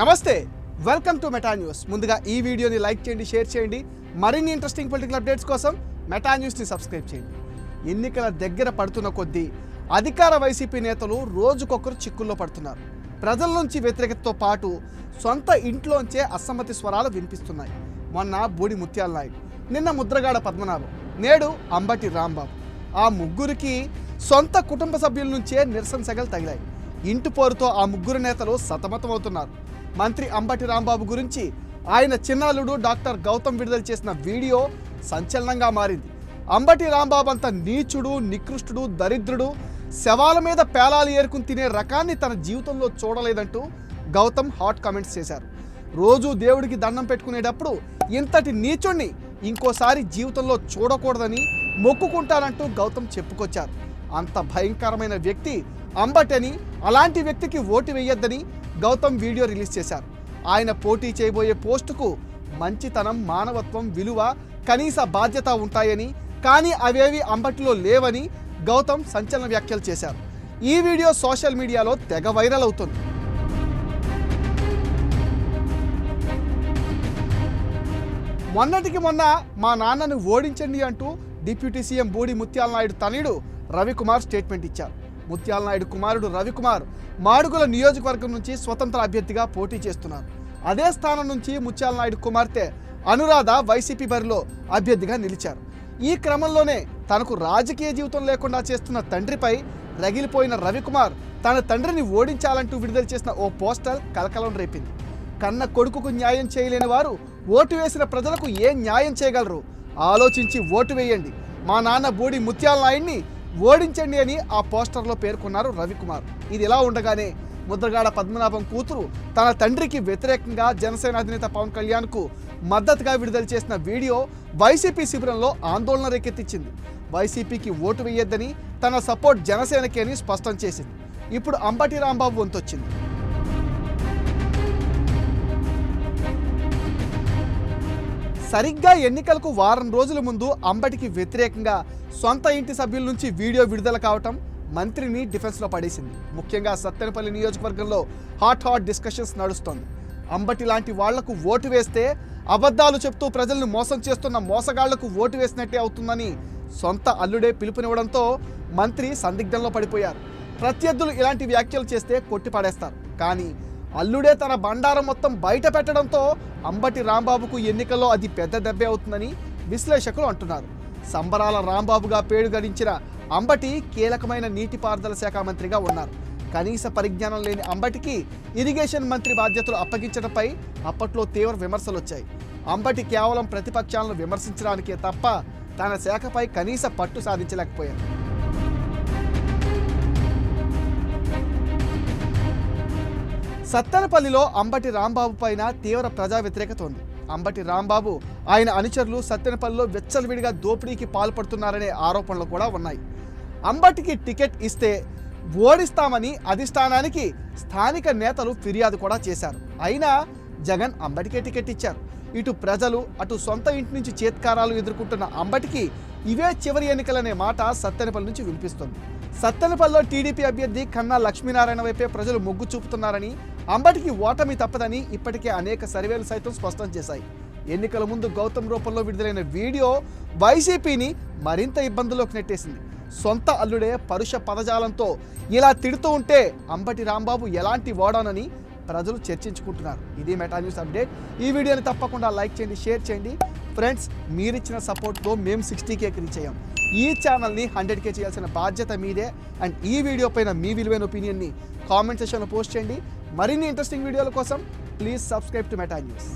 నమస్తే welcome to Meta news ముందుగా ఈ వీడియోని లైక్ చేయండి షేర్ చేయండి. మరిన్ని ఇంట్రెస్టింగ్ పొలిటికల్ అప్డేట్స్ కోసం మెటా న్యూస్ని సబ్స్క్రైబ్ చేయండి. ఎన్నికల దగ్గర పడుతున్న కొద్దీ అధికార వైసీపీ నేతలు రోజుకొకరు చిక్కుల్లో పడుతున్నారు. ప్రజల నుంచి వ్యతిరేకతతో పాటు సొంత ఇంట్లోంచే అసమ్మతి స్వరాలు వినిపిస్తున్నాయి. మొన్న బూడి ముత్యాల నాయుడు నిన్న ముద్రగాడ పద్మనాభం నేడు అంబటి రాంబాబు. ఆ ముగ్గురికి సొంత కుటుంబ సభ్యుల నుంచే నిరసన సెగలు తగిలాయి. ఇంటి పోరుతో ఆ ముగ్గురు నేతలు సతమతమవుతున్నారు. మంత్రి అంబటి రాంబాబు గురించి ఆయన చిన్నాలుడు డాక్టర్ గౌతమ్ విడుదల చేసిన వీడియో సంచలనంగా మారింది. అంబటి రాంబాబు అంత నీచుడు నికృష్టుడు దరిద్రుడు శవాల మీద పేలాలు ఏరుకుని తినే రకాన్ని తన జీవితంలో చూడలేదంటూ గౌతమ్ హాట్ కామెంట్స్ చేశారు. రోజు దేవుడికి దండం పెట్టుకునేటప్పుడు ఇంతటి నీచుణ్ణి ఇంకోసారి జీవితంలో చూడకూడదని మొక్కుకుంటానంటూ గౌతమ్ చెప్పుకొచ్చారు. అంత భయంకరమైన వ్యక్తి అంబటని అలాంటి వ్యక్తికి ఓటు వేయొద్దని గౌతమ్ వీడియో రిలీజ్ చేశారు. ఆయన పోటీ చేయబోయే పోస్టుకు మంచితనం మానవత్వం విలువ కనీస బాధ్యత ఉంటాయని కానీ అవేవి అంబటిలో లేవని గౌతమ్ సంచలన వ్యాఖ్యలు చేశారు. ఈ వీడియో సోషల్ మీడియాలో తెగ వైరల్ అవుతుంది. మొన్నటికి మొన్న మా నాన్నను ఓడించండి అంటూ డిప్యూటీ సీఎం బూడి ముత్యాల నాయుడు తనయుడు రవికుమార్ స్టేట్మెంట్ ఇచ్చారు. ముత్యాల నాయుడు కుమారుడు రవికుమార్ మాడుగుల నియోజకవర్గం నుంచి స్వతంత్ర అభ్యర్థిగా పోటీ చేస్తున్నారు. అదే స్థానం నుంచి ముత్యాల నాయుడు కుమార్తె అనురాధ వైసీపీ బరిలో అభ్యర్థిగా నిలిచారు. ఈ క్రమంలోనే తనకు రాజకీయ జీవితం లేకుండా చేస్తున్న తండ్రిపై రగిలిపోయిన రవికుమార్ తన తండ్రిని ఓడించాలంటూ విడుదల చేసిన ఓ పోస్టర్ కలకలం రేపింది. కన్న కొడుకుకు న్యాయం చేయలేని వారు ఓటు వేసిన ప్రజలకు ఏం న్యాయం చేయగలరు? ఆలోచించి ఓటు వేయండి. మా నాన్న బూడి ముత్యాల నాయుడిని ఓడించండి అని ఆ పోస్టర్లో పేర్కొన్నారు రవికుమార్. ఇది ఇలా ఉండగానే ముద్రగాడ పద్మనాభం కూతురు తన తండ్రికి వ్యతిరేకంగా జనసేన అధినేత పవన్ కళ్యాణ్కు మద్దతుగా విడుదల చేసిన వీడియో వైసీపీ శిబిరంలో ఆందోళన రేకెత్తించింది వైసీపీకి ఓటు వేయొద్దని తన సపోర్ట్ జనసేనకే అని స్పష్టం చేసింది. ఇప్పుడు అంబటి రాంబాబు వంతొచ్చింది. సరిగ్గా ఎన్నికలకు వారం రోజుల ముందు అంబటికి వ్యతిరేకంగా సొంత ఇంటి సభ్యుల నుంచి వీడియో విడుదల కావటం మంత్రిని డిఫెన్స్లో పడేసింది. ముఖ్యంగా సత్తెనపల్లి నియోజకవర్గంలో హాట్ హాట్ డిస్కషన్స్ నడుస్తోంది. అంబటి లాంటి వాళ్ళకు ఓటు వేస్తే అబద్ధాలు చెప్తూ ప్రజల్ని మోసం చేస్తున్న మోసగాళ్ళకు ఓటు వేసినట్టే అవుతుందని సొంత అల్లుడే పిలుపునివ్వడంతో మంత్రి సందిగ్ధంలో పడిపోయారు. ప్రత్యర్థులు ఇలాంటి వ్యాఖ్యలు చేస్తే కొట్టిపడేస్తారు కానీ అల్లుడే తన బండారం మొత్తం బయట పెట్టడంతో అంబటి రాంబాబుకు ఎన్నికల్లో అది పెద్ద దెబ్బే అవుతుందని విశ్లేషకులు అంటున్నారు. సంబరాల రాంబాబుగా పేరు గడించిన అంబటి కీలకమైన నీటిపారుదల శాఖ మంత్రిగా ఉన్నారు. కనీస పరిజ్ఞానం లేని అంబటికి ఇరిగేషన్ మంత్రి బాధ్యతలు అప్పగించడంపై అప్పట్లో తీవ్ర విమర్శలు వచ్చాయి అంబటి కేవలం ప్రతిపక్షాలను విమర్శించడానికే తప్ప తన శాఖపై కనీస పట్టు సాధించలేకపోయారు. సత్తెనపల్లిలో అంబటి రాంబాబు పైన తీవ్ర ప్రజా వ్యతిరేకత ఉంది. అంబటి రాంబాబు ఆయన అనుచరులు సత్తెనపల్లిలో వెచ్చలవిడిగా దోపిడీకి పాల్పడుతున్నారనే ఆరోపణలు కూడా ఉన్నాయి. అంబటికి టికెట్ ఇస్తే ఓడిస్తామని అధిష్టానానికి స్థానిక నేతలు ఫిర్యాదు కూడా చేశారు. అయినా జగన్ అంబటికే టికెట్ ఇచ్చారు. ఇటు ప్రజలు అటు సొంత ఇంటి నుంచి చేత్కారాలు ఎదుర్కొంటున్న అంబటికి ఇవే చివరి ఎన్నికలనే మాట సత్తెనపల్లి నుంచి వినిపిస్తుంది. సత్తెనపల్లిలో టీడీపీ అభ్యర్థి కన్నా లక్ష్మీనారాయణ వైపే ప్రజలు మొగ్గు చూపుతున్నారని అంబటికి ఓటమి తప్పదని ఇప్పటికే అనేక సర్వేలు సైతం స్పష్టం చేశాయి. ఎన్నికల ముందు గౌతమ్ రూపంలో విడుదలైన వీడియో వైసీపీని మరింత ఇబ్బందుల్లోకి నెట్టేసింది. సొంత అల్లుడే పరుష పదజాలంతో ఇలా తిడుతూ ఉంటే అంబటి రాంబాబు ఎలాంటి వాడానని ప్రజలు చర్చించుకుంటున్నారు. ఇది మెటా న్యూస్ అప్డేట్. ఈ వీడియోని తప్పకుండా లైక్ చేయండి షేర్ చేయండి. ఫ్రెండ్స్ మీరిచ్చిన సపోర్ట్తో మేము సిక్స్టీ కేక్ రీచ్ అయ్యాం. ఈ ఛానల్ని హండ్రెడ్ కే చేయాల్సిన బాధ్యత మీదే. అండ్ ఈ వీడియో పైన మీ విలువైన ఒపీనియన్ని కామెంట్ సెక్షన్లో పోస్ట్ చేయండి. మరిన్ని ఇంట్రెస్టింగ్ వీడియోల కోసం please subscribe to Meta news